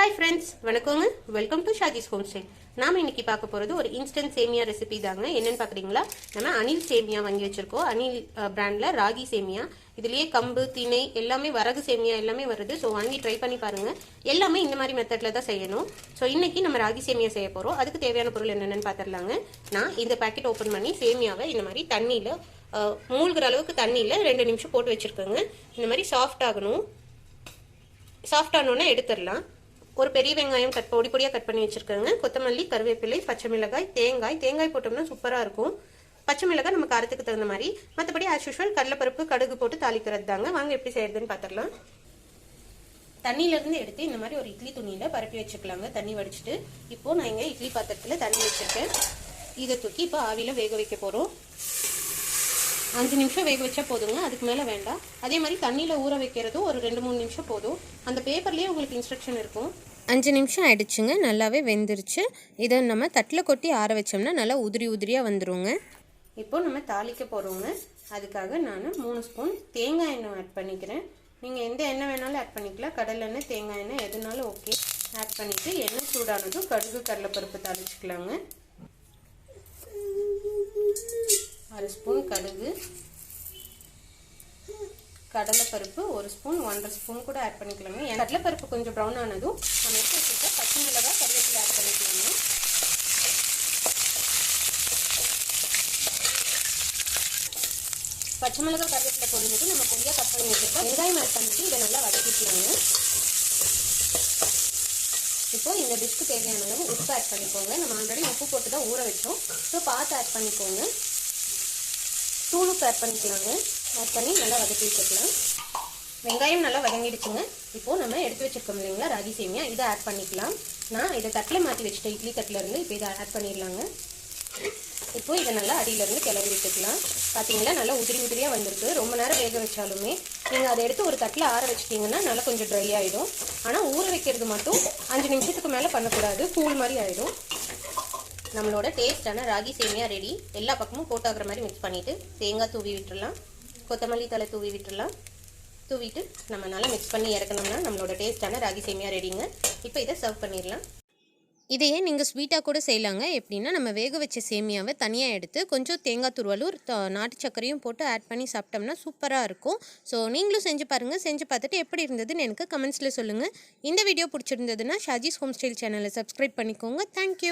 Hi friends வணக்கங்க. Welcome to Shaji's home stay நாம இன்னைக்கு பார்க்க போறது ஒரு இன்ஸ்டன்ட் சேமியா ரெசிபி தாங்க. என்னன்னு பாக்குறீங்களா நம்ம அனில் சேமியா வாங்கி வச்சிருக்கோம். அனில் பிராண்ட்ல ராகி சேமியா. இதுலயே கம்பு திணை எல்லாமே வரகு சேமியா எல்லாமே வருது. ஸோ வாங்கி ட்ரை பண்ணி பாருங்க. எல்லாமே இந்த மாதிரி மெத்தட்ல தான் செய்யணும். ஸோ இன்னைக்கு நம்ம ராகி சேமியா செய்ய போறோம். அதுக்கு தேவையான பொருள் என்னென்னு பார்த்துடலாங்க நான் இந்த பாக்கெட் ஓப்பன் பண்ணி சேமியாவை இந்த மாதிரி தண்ணியில மூழ்கிற அளவுக்கு தண்ணியில ரெண்டு நிமிஷம் போட்டு வச்சுருக்கோங்க. இந்த மாதிரி சாஃப்ட் ஆகணும். சாஃப்ட் ஆனோடனே எடுத்துடலாம் ஒரு பெரிய வெங்காயம் கட் பொடி பொடியாக கட் பண்ணி வச்சுருக்கோங்க. கொத்தமல்லி கருவேப்பிலை பச்சை மிளகாய் தேங்காய். தேங்காய் போட்டோம்னா சூப்பராக இருக்கும். பச்சை மிளகாய் நம்ம காரத்துக்கு தகுந்த மாதிரி. மற்றபடி ஆஸ் யூஷுவல் கடலைப்பருப்பு கடுகு போட்டு தாளிக்கிறது தாங்க. வாங்க எப்படி செய்யறதுன்னு பார்த்துடலாம் தண்ணியிலேருந்து எடுத்து இந்த மாதிரி ஒரு இட்லி துணியில் பரப்பி வச்சுக்கலாங்க. தண்ணி வடிச்சிட்டு இப்போது நான் இங்கே இட்லி பாத்திரத்தில் தண்ணி வச்சுருக்கேன். இதை தூக்கி இப்போ ஆவியில் வேக வைக்க போகிறோம் அஞ்சு நிமிஷம் வேக வச்சா போதுங்க. அதுக்கு மேலே வேண்டாம். அதே மாதிரி தண்ணியில் ஊற வைக்கிறதும் ஒரு ரெண்டு மூணு நிமிஷம் போதும். அந்த பேப்பர்லேயே உங்களுக்கு இன்ஸ்ட்ரக்ஷன் இருக்கும். அஞ்சு நிமிஷம் ஆயிடுச்சுங்க. நல்லாவே வெந்துருச்சு. இதை நம்ம தட்டில் கொட்டி ஆற வச்சோம்னா நல்லா உதிரி உதிரியாக வந்துடுங்க இப்போது நம்ம தாளிக்க போகிறோங்க அதுக்காக நான் மூணு ஸ்பூன் தேங்காய் எண்ணெய் ஆட் பண்ணிக்கிறேன். நீங்கள் எந்த எண்ணெய் வேணாலும் ஆட் பண்ணிக்கலாம். கடலை எண்ணெய் தேங்காய் எண்ணெய் எதுனாலும் ஓகே ஆட் பண்ணிவிட்டு எண்ணெய் சூடானதும் கடுகு கடலைப்பருப்பு தாளிச்சிக்கலாங்க. அரை ஸ்பூன் கடுகு. கடலைப்பருப்பு ஒரு ஸ்பூன் ஒன்றரை ஸ்பூன் கூட ஆட் பண்ணிக்கலாங்க என் கடலைப்பருப்பு கொஞ்சம் ப்ரௌன் ஆனதும் நம்ம எடுத்து வச்சுக்க பச்சை மிளகா கருவேப்பிலை ஆட் பண்ணிக்கலாங்க பச்சை மிளகா கருவேப்பிலை பொரிஞ்சது நம்ம பொடியாக கட் பண்ணி வச்சுருக்கோம். வெங்காயம் ஆட் பண்ணிட்டு இதை நல்லா வதக்கிக்கலாங்க இப்போ இந்த டிஷ்க்கு தேவையான அளவு உப்பு ஆட் பண்ணிக்கோங்க. நம்ம ஆல்ரெடி உப்பு போட்டு தான் ஊற வச்சோம். ஸோ பார்த்து ஆட் பண்ணிக்கோங்க. தூள் உப்பு ஆட் பண்ணிக்கலாங்க ஆட் பண்ணி நல்லா வதக்கி வச்சுக்கலாம். வெங்காயம் நல்லா வதங்கிடுச்சுங்க. இப்போது நம்ம எடுத்து வச்சுருக்கோம் இல்லைங்களா ராகி சேமியா. இதை ஆட் பண்ணிக்கலாம். நான் இதை தட்டில் மாற்றி வச்சுட்டேன். இட்லி தட்டில் இருந்து இப்போ இதை ஆட் பண்ணிடலாங்க. இப்போது இதை நல்லா அடியிலேருந்து கிளறி விட்டுக்கலாம் பார்த்தீங்களா நல்லா உதிரி உதிரியாக வந்திருக்கு. ரொம்ப நேரம் வேக வச்சாலுமே நீங்கள் அதை எடுத்து ஒரு தட்டில் ஆற வச்சிட்டிங்கன்னா நல்லா கொஞ்சம் ட்ரை ஆகிடும் ஆனால் ஊற வைக்கிறது மட்டும் அஞ்சு நிமிஷத்துக்கு மேலே பண்ணக்கூடாது. கூழ் மாதிரி ஆகிடும் நம்மளோட டேஸ்டான ராகி சேமியா ரெடி எல்லா பக்கமும் போட்டாகிற மாதிரி மிக்ஸ் பண்ணிவிட்டு தேங்காய் தூவி விட்டுடலாம் கொத்தமல்லி தலை தூவி விட்டுடலாம் தூவிட்டு நம்ம நல்லா மிக்ஸ் பண்ணி இறக்கணும்னா நம்மளோட டேஸ்ட்டான ராகி சேமியா ரெடிங்க இப்போ இதை சர்வ் பண்ணிடலாம். இதையே நீங்கள் ஸ்வீட்டாக கூட செய்யலாங்க. எப்படின்னா நம்ம வேக வச்ச சேமியாவை தனியாக எடுத்து கொஞ்சம் தேங்காய் துருவலூர் நாட்டு சர்க்கரையும் போட்டு ஆட் பண்ணி சாப்பிட்டோம்னா சூப்பராக இருக்கும். ஸோ நீங்களும் செஞ்சு பாருங்கள் செஞ்சு பார்த்துட்டு எப்படி இருந்ததுன்னு எனக்கு கமெண்ட்ஸில் சொல்லுங்கள் இந்த வீடியோ பிடிச்சிருந்ததுன்னா ஷாஜிஸ் ஹோம் ஸ்டைல் சேனலை சப்ஸ்கிரைப் பண்ணிக்கோங்க. Thank you